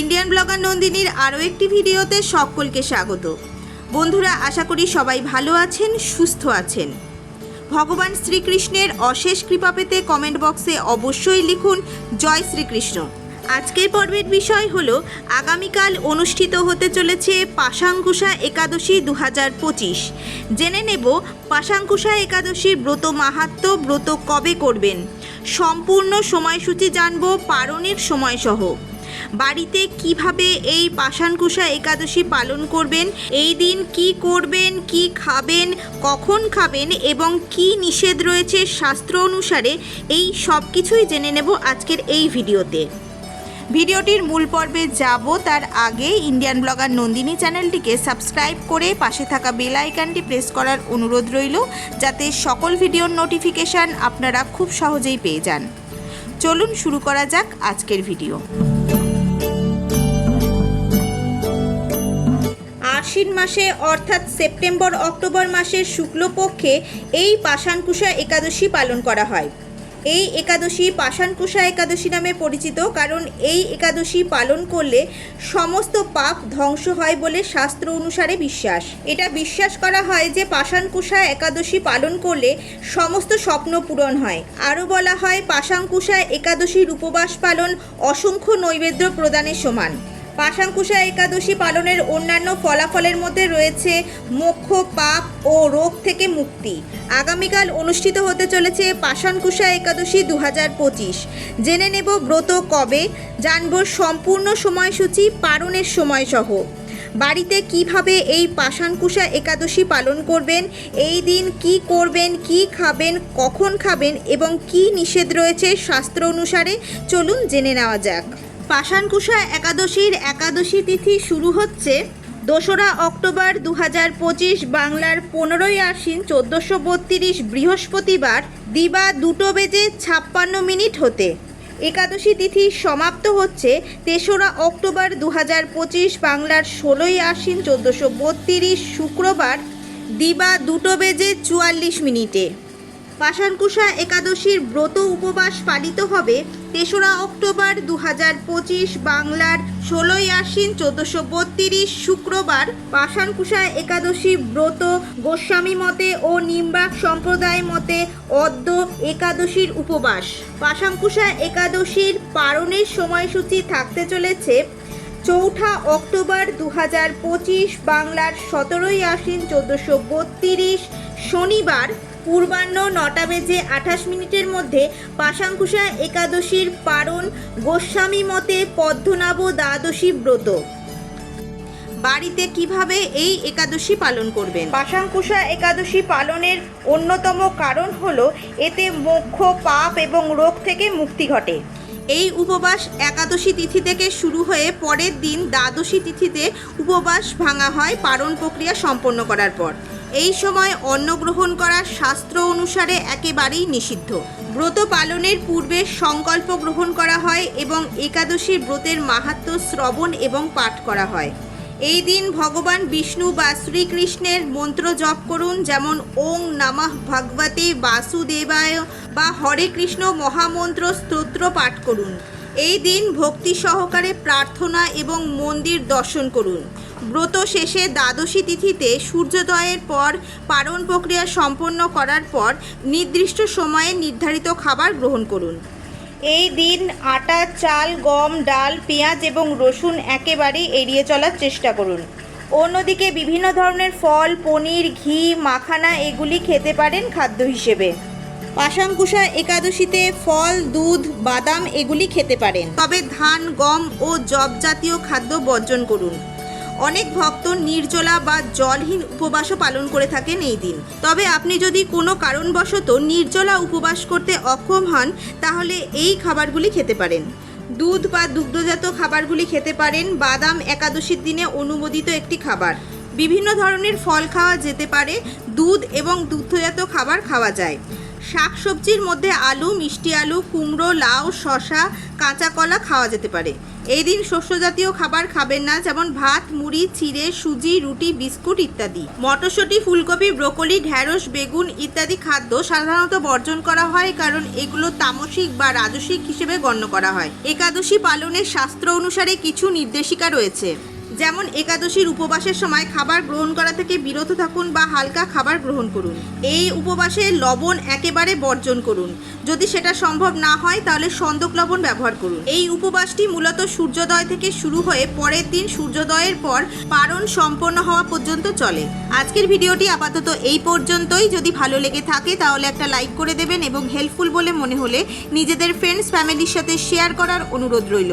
Indian blogger নন্দিনীর আরও একটি ভিডিওতে সকলকে স্বাগত। বন্ধুরা, আশা করি সবাই ভালো আছেন, সুস্থ আছেন। ভগবান শ্রীকৃষ্ণের অশেষ কৃপা পেতে কমেন্ট বক্সে অবশ্যই লিখুন, জয় শ্রীকৃষ্ণ। আজকের পর্বের বিষয় হল, আগামীকাল অনুষ্ঠিত হতে চলেছে পাশাঙ্কুশা একাদশী দু হাজার পঁচিশ। জেনে নেব, পাশাঙ্কুশা একাদশীর ব্রত মাহাত্ম, ব্রত কবে করবেন? সম্পূর্ণ সময়সূচি জানব, পারণের সময়সহ। বাড়িতে কীভাবে এই পাষাণকুশা একাদশী পালন করবেন? এই দিন কি করবেন? কি খাবেন? কখন খাবেন? এবং কি নিষেধ রয়েছে শাস্ত্র অনুসারে? এই সব কিছুই জেনে নেব আজকের এই ভিডিওতে। ভিডিওটির মূল পর্বে যাব, তার আগে ইন্ডিয়ান ব্লগার নন্দিনী চ্যানেলটিকে সাবস্ক্রাইব করে পাশে থাকা বেল আইকনটি প্রেস করার অনুরোধ রইল, যাতে সকল ভিডিওর নোটিফিকেশান আপনারা খুব সহজেই পেয়ে যান। চলুন শুরু করা যাক আজকের ভিডিও। আশ্বিন মাসে, অর্থাৎ সেপ্টেম্বর, অক্টোবর মাসের শুক্লপক্ষে এই পাষাণকুশা একাদশী পালন করা হয়। এই একাদশী পাষাণকুষা একাদশী নামে পরিচিত, কারণ এই একাদশী পালন করলে সমস্ত পাপ ধ্বংস হয় বলে শাস্ত্র অনুসারে বিশ্বাস। এটা বিশ্বাস করা হয় যে পাষাণকুশা একাদশী পালন করলে সমস্ত স্বপ্ন পূরণ হয়। আরও বলা হয়, পাষাণকুষা একাদশীর উপবাস পালন অসংখ্য নৈবেদ্য প্রদানের সমান। পাশাঙ্কুশা একাদশী পালনের অন্যান্য ফলাফলের মধ্যে রয়েছে মোক্ষ, পাপ ও রোগ থেকে মুক্তি। আগামীকাল অনুষ্ঠিত হতে চলেছে পাশাঙ্কুশা একাদশী দু পঁচিশ। জেনে নেব ব্রত কবে, জানব সম্পূর্ণ সময়সূচি, পালনের সময়সহ। বাড়িতে কীভাবে এই পাষাণকুশা একাদশী পালন করবেন, এই দিন কি করবেন, কি খাবেন, কখন খাবেন এবং কি নিষেধ রয়েছে শাস্ত্র অনুসারে চলুন জেনে নেওয়া যাক। পাষাণকুশা একাদশীর একাদশী তিথি শুরু হচ্ছে দোসরা অক্টোবর দু হাজার পঁচিশ বাংলার পনেরোই আশ্বিন চোদ্দোশো বত্রিশ বৃহস্পতিবার দিবা দুটো বেজে ছাপ্পান্ন মিনিট হতে। একাদশী তিথি সমাপ্ত হচ্ছে তেসরা অক্টোবর দু হাজার পঁচিশ বাংলার ষোলোই আশ্বিন চোদ্দোশো বত্রিশ শুক্রবার দিবা দুটো বেজে চুয়াল্লিশ মিনিটে। পাষাণকুশা একাদশীর ব্রত উপবাস পালিত হবে তেসরা অক্টোবর দু পঁচিশ বাংলার ষোলোই আশ্বিন চোদ্দশো বত্রিশ শুক্রবার পাষাণকুশা একাদশী ব্রত গোস্বামী মতে ও নিম্বাক সম্প্রদায় মতে অদ্য একাদশীর উপবাস। পাশাঙ্কুশা একাদশীর পারণের সময়সূচি থাকতে চলেছে চৌঠা অক্টোবর দু পঁচিশ বাংলার সতেরোই আশ্বিন চোদ্দোশো বত্রিশ শনিবার পূর্বাহ্ন নটা বেজে আঠাশ মিনিটের মধ্যে পাশাঙ্কুশা একাদশীর পারণ গোস্বামী মতে পদ্মনাভ দ্বাদশী ব্রত। বাড়িতে কীভাবে এই একাদশী পালন করবেন? পাশাঙ্কুশা একাদশী পালনের অন্যতম কারণ হল এতে মোক্ষ পাপ এবং রোগ থেকে মুক্তি ঘটে। এই উপবাস একাদশী তিথি থেকে শুরু হয়ে পরের দিন দ্বাদশী তিথিতে উপবাস ভাঙা হয় পারণ প্রক্রিয়া সম্পন্ন করার পর। এই সময় অন্ন গ্রহণ করা শাস্ত্র অনুসারে একেবারেই নিষিদ্ধ। ব্রত পালনের পূর্বে সংকল্প গ্রহণ করা হয় এবং একাদশীর ব্রতের মাহাত্ম শ্রবণ এবং পাঠ করা হয়। এই দিন ভগবান বিষ্ণু বা শ্রীকৃষ্ণের মন্ত্র জপ করুন, যেমন ওং নমঃ ভগবতে বাসুদেবায় বা হরে কৃষ্ণ মহামন্ত্র স্তোত্র পাঠ করুন। এই দিন ভক্তি সহকারে প্রার্থনা এবং মন্দির দর্শন করুন। ব্রত শেষে দ্বাদশী তিথিতে সূর্যোদয়ের পর পারণ প্রক্রিয়া সম্পন্ন করার পর নির্দিষ্ট সময়ে নির্ধারিত খাবার গ্রহণ করুন। এই দিন আটা, চাল, গম, ডাল, পেঁয়াজ এবং রসুন একেবারেই এড়িয়ে চলার চেষ্টা করুন। অন্যদিকে বিভিন্ন ধরনের ফল, পনির, ঘি, মাখানা এগুলি খেতে পারেন খাদ্য হিসেবে। পাশাঙ্কুশা একাদশীতে ফল, দুধ, বাদাম এগুলি খেতে পারেন। তবে ধান, গম ও জব জাতীয় খাদ্য বর্জন করুন। অনেক ভক্ত নির্জলা বা জলহীন উপবাসও পালন করে থাকেন এই দিন। তবে আপনি যদি কোনো কারণবশত নির্জলা উপবাস করতে অক্ষম হন, তাহলে এই খাবারগুলি খেতে পারেন। দুধ বা দুগ্ধজাত খাবারগুলি খেতে পারেন। বাদাম একাদশীর দিনে অনুমোদিত একটি খাবার। বিভিন্ন ধরনের ফল খাওয়া যেতে পারে। দুধ এবং দুগ্ধজাত খাবার খাওয়া যায়। শাকসবজির মধ্যে আলু, মিষ্টি আলু, কুমড়ো, লাউ শশা কাঁচা কলা খাওয়া যেতে পারে। এই দিন শস্য জাতীয় খাবার খাবেন না, যেমন ভাত, মুড়ি, চিড়ে, সুজি, রুটি, বিস্কুট ইত্যাদি। মটরশুঁটি, ফুলকপি, ব্রোকলি, ঢ্যাঁড়স, বেগুন ইত্যাদি খাদ্য সাধারণত বর্জন করা হয়, কারণ এগুলো তামসিক বা রাজসিক হিসেবে গণ্য করা হয়। একাদশী পালনের শাস্ত্র অনুসারে কিছু নির্দেশিকা রয়েছে। যেমন একাদশীর উপবাসের সময় খাবার গ্রহণ করা থেকে বিরত থাকুন বা হালকা খাবার গ্রহণ করুন। এই উপবাসে লবণ একেবারে বর্জন করুন। যদি সেটা সম্ভব না হয়, তাহলে সন্দক লবণ ব্যবহার করুন। এই উপবাসটি মূলত সূর্যোদয় থেকে শুরু হয়ে পরের দিন সূর্যোদয়ের পর পারণ সম্পন্ন হওয়া পর্যন্ত চলে। আজকের ভিডিওটি আপাতত এই পর্যন্তই। যদি ভালো লেগে থাকে, তাহলে একটা লাইক করে দেবেন এবং হেল্পফুল বলে মনে হলে নিজেদের ফ্রেন্ডস ফ্যামিলির সাথে শেয়ার করার অনুরোধ রইল।